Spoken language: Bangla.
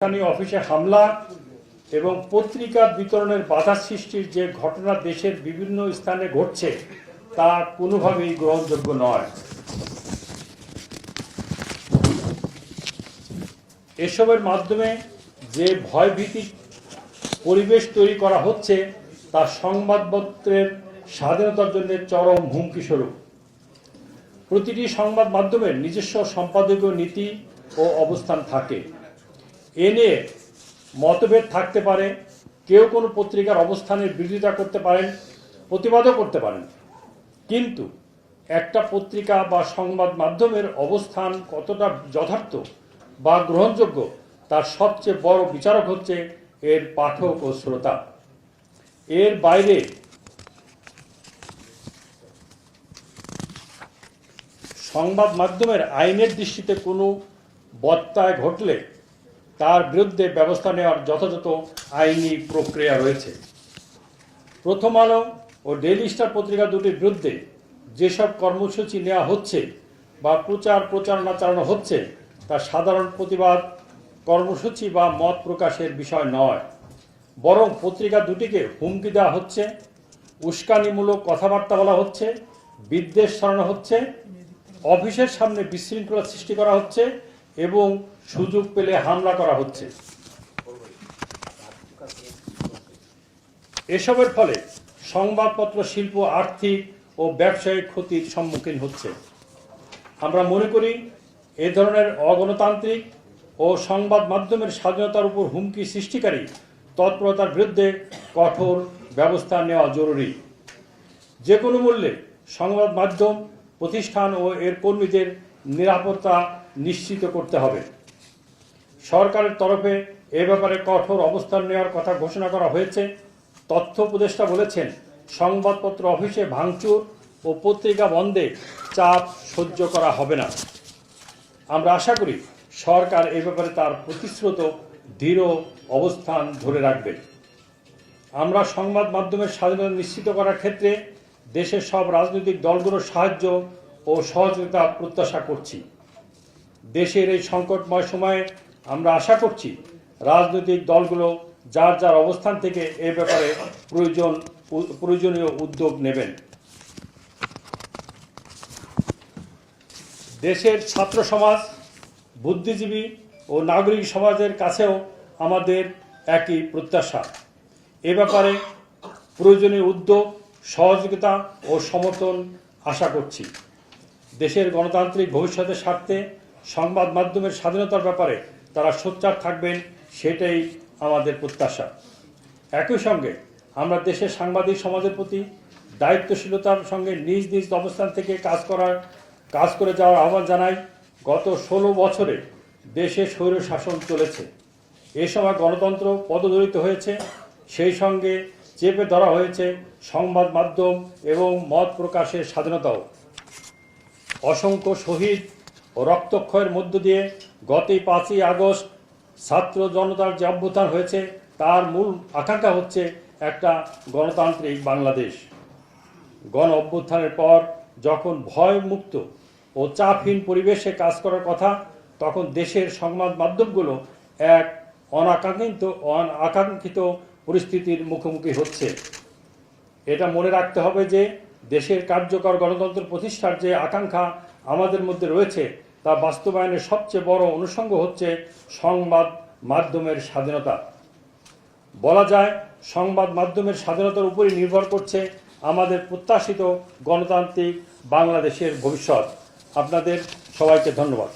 স্থানীয় অফিসে হামলা এবং পত্রিকা বিতরণের বাধা সৃষ্টির যে ঘটনা দেশের বিভিন্ন স্থানে ঘটছে, তা কোনোভাবেই গ্রহণযোগ্য নয়। এসবের মাধ্যমে যে ভয়ভীতি পরিবেশ তৈরি করা হচ্ছে, তা সংবাদপত্রের স্বাধীনতার জন্য চরম হুমকি স্বরূপ। প্রতিটি সংবাদ মাধ্যমের নিজস্ব সম্পাদকীয় নীতি ও অবস্থান থাকে। এ নিয়ে মতভেদ থাকতে পারে, কেউ কোনো পত্রিকার অবস্থানের বিরোধিতা করতে পারেন, প্রতিবাদও করতে পারেন। কিন্তু একটা পত্রিকা বা সংবাদ মাধ্যমের অবস্থান কতটা যথার্থ বা গ্রহণযোগ্য, তার সবচেয়ে বড় বিচারক হচ্ছে এর পাঠক ও শ্রোতা। এর বাইরে সংবাদ মাধ্যমের আইনের দৃষ্টিতে কোনো বত্তায় ঘটলে তার বিরুদ্ধে ব্যবস্থা নেওয়ার যথাযথ আইনি প্রক্রিয়া রয়েছে। প্রথম আলো ও ডেইলি স্টার পত্রিকা দুটির বিরুদ্ধে যেসব কর্মসূচি নেওয়া হচ্ছে বা প্রচার প্রচারণা চালানো হচ্ছে, তা সাধারণ প্রতিবাদ, কর্মসূচি বা মত প্রকাশের বিষয় নয়। বরং পত্রিকা দুটিকে হুমকি দেওয়া হচ্ছে, উস্কানিমূলক কথাবার্তা বলা হচ্ছে, বিদ্বেষ ছড়ানো হচ্ছে, অফিসের সামনে বিশৃঙ্খলা সৃষ্টি করা হচ্ছে এবং সুযোগ পেলে হামলা করা হচ্ছে। এসবের ফলে সংবাদপত্র শিল্প, আর্থিক ও ব্যবসায়িক ক্ষতির সম্মুখীন হচ্ছে। আমরা মনে করি এ ধরনের অগণতান্ত্রিক ও সংবাদ মাধ্যমের স্বাধীনতার উপর হুমকি সৃষ্টিকারী তৎপরতার বিরুদ্ধে কঠোর ব্যবস্থা নেওয়া জরুরি। যে কোনো মূল্যে সংবাদ মাধ্যম, প্রতিষ্ঠান ও এর কর্মীদের নিরাপত্তা নিশ্চিত করতে হবে। সরকারের তরফে এ ব্যাপারে কঠোর অবস্থান নেওয়ার কথা ঘোষণা করা হয়েছে। তথ্য উপদেষ্টা বলেছেন, সংবাদপত্র অফিসে ভাঙচুর ও পত্রিকা বন্ধে চাপ সহ্য করা হবে না। আমরা আশা করি সরকার এ ব্যাপারে তার প্রতিশ্রুত, দৃঢ় অবস্থান ধরে রাখবে। আমরা সংবাদ মাধ্যমের স্বাধীনতা নিশ্চিত করার ক্ষেত্রে দেশের সব রাজনৈতিক দলগুলোর সাহায্য ও সহযোগিতা প্রত্যাশা করছি। দেশের এই সংকটময় সময়ে আমরা আশা করছি রাজনৈতিক দলগুলো যার যার অবস্থান থেকে এ ব্যাপারে প্রয়োজন প্রয়োজনীয় উদ্যোগ নেবেন। দেশের ছাত্র সমাজ, বুদ্ধিজীবী ও নাগরিক সমাজের কাছেও আমাদের একই প্রত্যাশা। এ ব্যাপারে প্রয়োজনীয় উদ্যোগ, সহযোগিতা ও সমর্থন আশা করছি। দেশের গণতান্ত্রিক ভবিষ্যতের স্বার্থে সংবাদ মাধ্যমের স্বাধীনতার ব্যাপারে তারা সোচ্চার থাকবেন, সেটাই আমাদের প্রত্যাশা। একই সঙ্গে আমরা দেশের সাংবাদিক সমাজের প্রতি দায়িত্বশীলতার সঙ্গে নিজ নিজ অবস্থান থেকে কাজ করার, কাজ করে যাওয়ার আহ্বান জানাই, গত ষোলো বছরে দেশে স্বৈর শাসন চলেছে। এ সময় গণতন্ত্র পদদলিত হয়েছে, সেই সঙ্গে চেপে ধরা হয়েছে সংবাদ মাধ্যম এবং মত প্রকাশের স্বাধীনতাও। অসংখ্য শহীদ ও রক্তক্ষয়ের মধ্য দিয়ে গতই পাঁচই আগস্ট ছাত্র জনতার যে অভ্যুত্থান হয়েছে, তার মূল আকাঙ্ক্ষা হচ্ছে একটা গণতান্ত্রিক বাংলাদেশ। গণ অভ্যুত্থানের পর যখন ভয়মুক্ত ও চাপহীন পরিবেশে কাজ করার কথা, তখন দেশের সংবাদ মাধ্যমগুলো এক অনাকাঙ্ক্ষিত অনাকাঙ্ক্ষিত পরিস্থিতির মুখোমুখি হচ্ছে। এটা মনে রাখতে হবে যে, দেশের কার্যকর গণতন্ত্র প্রতিষ্ঠার যে আকাঙ্ক্ষা আমাদের মধ্যে রয়েছে তা বাস্তবায়নের সবচেয়ে বড় অনুষঙ্গ হচ্ছে সংবাদ মাধ্যমের স্বাধীনতা। বলা যায়, সংবাদ মাধ্যমের স্বাধীনতার উপরই নির্ভর করছে আমাদের প্রত্যাশিত গণতান্ত্রিক বাংলাদেশের ভবিষ্যৎ। আপনাদের সবাইকে ধন্যবাদ।